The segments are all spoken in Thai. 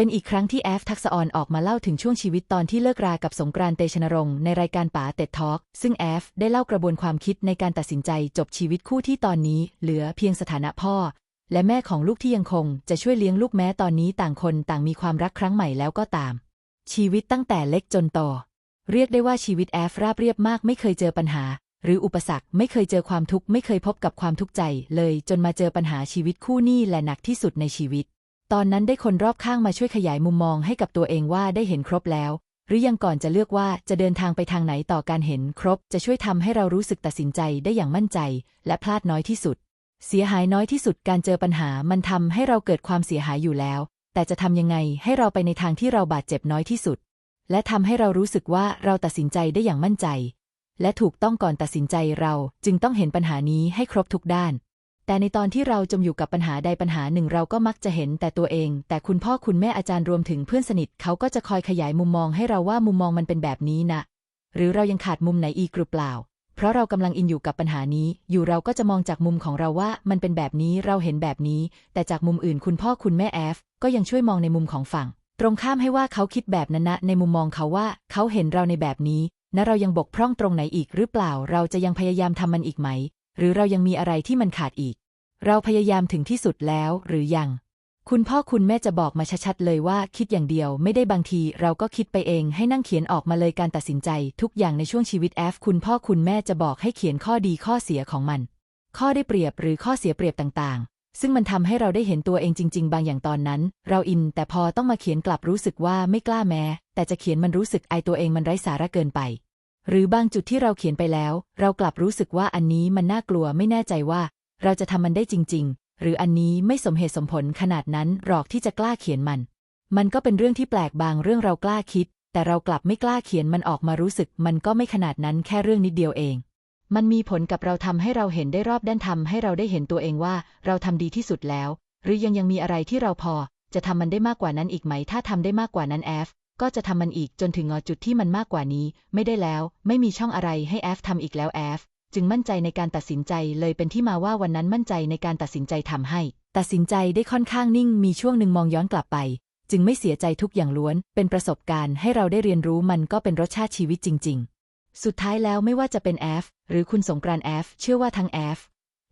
เป็นอีกครั้งที่แอฟทักษออนออกมาเล่าถึงช่วงชีวิตตอนที่เลิกรากับสงกรานต์เตชนรงค์ในรายการป๋าเต็ดทอล์กซึ่งแอฟได้เล่ากระบวนความคิดในการตัดสินใจจบชีวิตคู่ที่ตอนนี้ เหลือเพียงสถานะพ่อ และแม่ของลูกที่ยังคง จะช่วยเลี้ยงลูกแม้ตอนนี้ต่างคนต่างมีความรักครั้งใหม่แล้วก็ตาม ชีวิตตั้งแต่เล็กจนโตเรียกได้ว่าชีวิตแอฟราบเรียบมากไม่เคยเจอปัญหา หรืออุปสรรคไม่เคยเจอความทุกข์ไม่เคยพบกับความทุกข์ใจเลยจนมาเจอปัญหาชีวิตคู่นี่แหละหนักที่สุดในชีวิต ตอนนั้นได้คนรอบข้างมาช่วยขยายมุมมองให้กับตัวเองว่าได้เห็นครบแล้ว หรือยังก่อนจะเลือกว่าจะเดินทางไปทางไหนต่อการเห็นครบ จะช่วยทำให้เรารู้สึกตัดสินใจได้อย่างมั่นใจ และพลาดน้อยที่สุด เสียหายน้อยที่สุดการเจอปัญหามันทำให้เราเกิดความเสียหายอยู่แล้ว แต่จะทำยังไงให้เราไปในทางที่เราบาดเจ็บน้อยที่สุด และทำให้เรารู้สึกว่าเราตัดสินใจได้อย่างมั่นใจ และถูกต้องก่อนตัดสินใจเราจึงต้องเห็นปัญหานี้ให้ครบทุกด้าน แต่ในตอนที่เราจมอยู่กับปัญหาใดปัญหาหนึ่งเราก็มักจะเห็นแต่ตัวเอง แต่คุณพ่อคุณแม่อาจารย์รวมถึงเพื่อนสนิทเขาก็จะคอยขยายมุมมองให้เราว่ามุมมองมันเป็นแบบนี้นะ หรือเรายังขาดมุมไหนอีกหรือเปล่า เพราะเรากำลังอินอยู่กับปัญหานี้ อยู่เราก็จะมองจากมุมของเราว่ามันเป็นแบบนี้เราเห็นแบบนี้ แต่จากมุมอื่นคุณพ่อคุณแม่แอฟก็ยังช่วยมองในมุมของฝั่ง ตรงข้ามให้ว่าเขาคิดแบบนั้นนะในมุมมองเขาว่าเขาเห็นเราในแบบนี้นะเรายังบกพร่องตรงไหนอีกหรือเปล่า เราจะยังพยายามทำมันอีกไหม หรือเรายังมีอะไรที่มันขาดอีก เราพยายามถึงที่สุดแล้วหรือยัง คุณพ่อคุณแม่จะบอกมาชัดๆเลยว่าคิดอย่างเดียวไม่ได้บางทีเราก็คิดไปเองให้นั่งเขียนออกมาเลยการตัดสินใจ ทุกอย่างในช่วงชีวิตแอฟคุณพ่อคุณแม่จะบอกให้เขียนข้อดีข้อเสียของมัน ข้อได้เปรียบหรือข้อเสียเปรียบต่างๆ ซึ่งมันทำให้เราได้เห็นตัวเองจริง ๆ บางอย่างตอนนั้น เราอินแต่พอต้องมาเขียนกลับรู้สึกว่าไม่กล้าแม้ แต่จะเขียนมันรู้สึกไอตัวเองมันไร้สาระเกินไป หรือบางจุดที่เราเขียนไปแล้ว เรากลับรู้สึกว่าอันนี้มันน่ากลัวไม่แน่ใจว่า เราจะทำมันได้จริง ๆ หรืออันนี้ไม่สมเหตุสมผลขนาดนั้นหรอกที่จะกล้าเขียนมัน มันก็เป็นเรื่องที่แปลกบางเรื่องเรากล้าคิด แต่เรากลับไม่กล้าเขียนมันออกมารู้สึก มันก็ไม่ขนาดนั้นแค่เรื่องนิดเดียวเอง มันมีผลกับเราทำให้เราเห็นได้รอบด้านทำให้เราได้เห็นตัวเองว่า เราทำดีที่สุดแล้ว หรือยังยังมีอะไรที่เราพอ จะทำมันได้มากกว่านั้นอีกไหม ถ้าทำได้มากกว่านั้นแอฟก็จะทำมันอีกจนถึงอจุดที่มันมากกว่านี้ ไม่ได้แล้ว ไม่มีช่องอะไรให้แอฟทำอีกแล้วแอฟ จึงมั่นใจในการตัดสินใจเลยเป็นที่มาว่าวันนั้นมั่นใจในการตัดสินใจทำให้ ตัดสินใจได้ค่อนข้างนิ่งมีช่วงหนึ่งมองย้อนกลับไป จึงไม่เสียใจทุกอย่างล้วน เป็นประสบการณ์ให้เราได้เรียนรู้มันก็เป็นรสชาติชีวิตจริง ๆ สุดท้ายแล้วไม่ว่าจะเป็นแอฟหรือคุณสงกรานแอฟเชื่อว่าทั้งแอฟ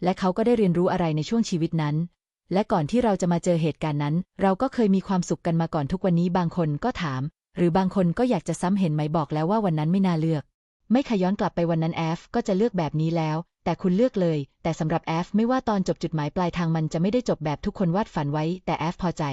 และเขาก็ได้เรียนรู้อะไรในช่วงชีวิตนั้น และก่อนที่เราจะมาเจอเหตุการณ์นั้น เราก็เคยมีความสุขกันมาก่อนทุกวันนี้บางคนก็ถาม หรือบางคนก็อยากจะซ้ำเห็นไหมบอกแล้วว่าวันนั้นไม่น่าเลือก ไม่ขย้อนกลับไปวันนั้นแอฟก็จะเลือกแบบนี้แล้ว แต่คุณเลือกเลย แต่สำหรับแอฟไม่ว่าตอนจบจุดหมายปลายทางมันจะไม่ได้จบแบบทุกคนวาดฝันไว้ แต่แอฟพอใจ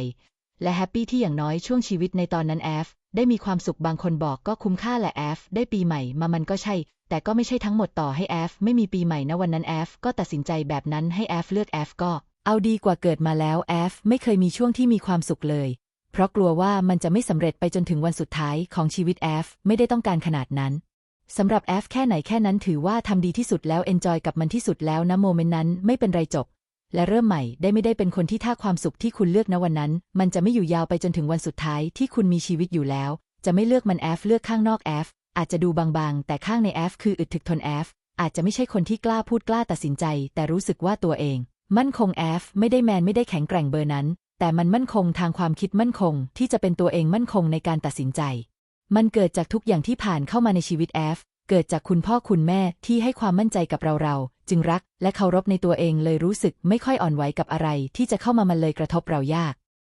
และแฮปปี้ที่อย่างน้อยช่วงชีวิตในตอนนั้นแอฟได้มีความสุขบางคนบอกก็คุ้มค่าแหละแอฟได้ปีใหม่มามันก็ใช่ แต่ก็ไม่ใช่ทั้งหมดต่อให้แอฟไม่มีปีใหม่นะวันนั้นแอฟก็ตัดสินใจแบบนั้นให้แอฟเลือกแอฟก็ เอาดีกว่าเกิดมาแล้วแอฟไม่เคยมีช่วงที่มีความสุขเลย เพราะกลัวว่ามันจะไม่สำเร็จไปจนถึงวันสุดท้ายของชีวิตแอฟไม่ได้ต้องการขนาดนั้น สำหรับแอฟแค่ไหนแค่นั้นถือว่าทำดีที่สุดแล้วเอนจอยกับมันที่สุดแล้วนะโมเมนต์นั้นไม่เป็นไรจบ และเริ่มใหม่ได้ไม่ได้เป็นคนที่ท่าความสุขที่คุณเลือกนะวันนั้น มันจะไม่อยู่ยาวไปจนถึงวันสุดท้ายที่คุณมีชีวิตอยู่แล้ว จะไม่เลือกมันแอฟเลือกข้างนอกแอฟอาจจะดูบางๆ แต่ข้างในแอฟคืออึดถึกทนแอฟอาจจะไม่ใช่คนที่กล้าพูดกล้าตัดสินใจ แต่รู้สึกว่าตัวเอง มั่นคงแอฟไม่ได้แมนไม่ได้แข็งแกร่งเบอร์นั้น แต่มันมั่นคงทางความคิดมั่นคง ที่จะเป็นตัวเองมั่นคงในการตัดสินใจ มันเกิดจากทุกอย่างที่ผ่านเข้ามาในชีวิตแอฟ เกิดจากคุณพ่อคุณแม่ที่ให้ความมั่นใจกับเราเรา จึงรักและเคารพในตัวเองเลยรู้สึกไม่ค่อยอ่อนไหวกับอะไรที่จะเข้ามามันเลยกระทบเรายาก